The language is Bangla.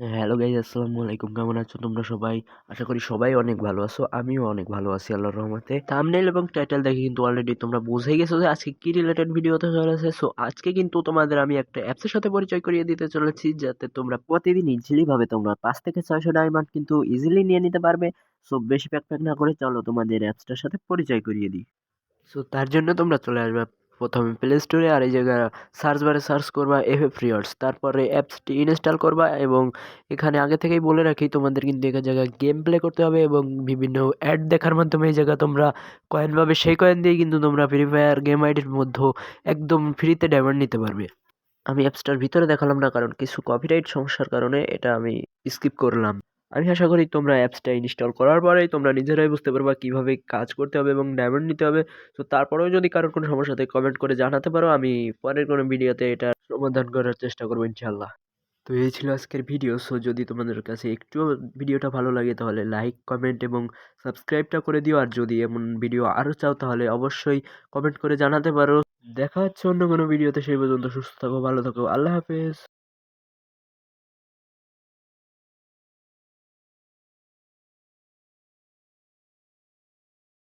হ্যালো গাইজ আসসালামু আলাইকুম। কেমন আছো তোমরা সবাই? আশা করি সবাই অনেক ভালো আছো। আমিও অনেক ভালো আছি, আল্লাহর রহমতে। থাম্বনেল এবং টাইটেল দেখে কিন্তু অলরেডি তোমরা বুঝেই গেছো যে আজকে কি রিলেটেড ভিডিও হতে চলেছে। সো আজকে কিন্তু তোমাদের আমি একটা অ্যাপসের সাথে পরিচয় করিয়ে দিতে চলেছি, যাতে তোমরা প্রতিদিন ইজিলি ভাবে তোমরা পাঁচ থেকে ছয়শো ডায়মন্ড কিন্তু ইজিলি নিয়ে নিতে পারবে। সো বেশি প্যাক প্যাক না করে চলো তোমাদের অ্যাপসটার সাথে পরিচয় করিয়ে দিই। সো তার জন্য তোমরা চলে আসবে। প্রথমে প্লে স্টোরে আর এই জায়গায় সার্চ বারে সার্চ করবা এফ এফ ফ্রিয়ার্স তারপরে অ্যাপসটি ইনস্টল করবা এবং এখানে আগে থেকেই বলে রাখি, তোমাদের কিন্তু এখানে জায়গায় গেম প্লে করতে হবে এবং বিভিন্ন অ্যাড দেখার মাধ্যমে এই জায়গা তোমরা কয়েন পাবে। সেই কয়েন দিয়ে কিন্তু তোমরা ফ্রি ফায়ার গেম আইডির মধ্যে একদম ফ্রিতে ডায়মন্ড নিতে পারবে। আমি অ্যাপসটার ভিতরে দেখালাম না কারণ কিছু কপিরাইট সমস্যার কারণে এটা আমি স্কিপ করলাম। আমি আশা করি তোমরা অ্যাপসটা ইনস্টল করার পরেই তোমরা নিজেরাই বুঝতে পারবা কীভাবে কাজ করতে হবে এবং ডায়মন্ড নিতে হবে। তো তারপরেও যদি কারোর কোনো সমস্যা থাকে কমেন্ট করে জানাতে পারো। আমি পরের কোনো ভিডিওতে এটা সমাধান করার চেষ্টা করব ইনশাল্লাহ তো এই ছিল আজকের ভিডিও। সো যদি তোমাদের কাছে একটুও ভিডিওটা ভালো লাগে, তাহলে লাইক কমেন্ট এবং সাবস্ক্রাইবটা করে দিও। আর যদি এমন ভিডিও আরও চাও, তাহলে অবশ্যই কমেন্ট করে জানাতে পারো। দেখা হচ্ছে অন্য কোনো ভিডিওতে। সেই পর্যন্ত সুস্থ থাকো, ভালো থাকো। আল্লাহ হাফেজ।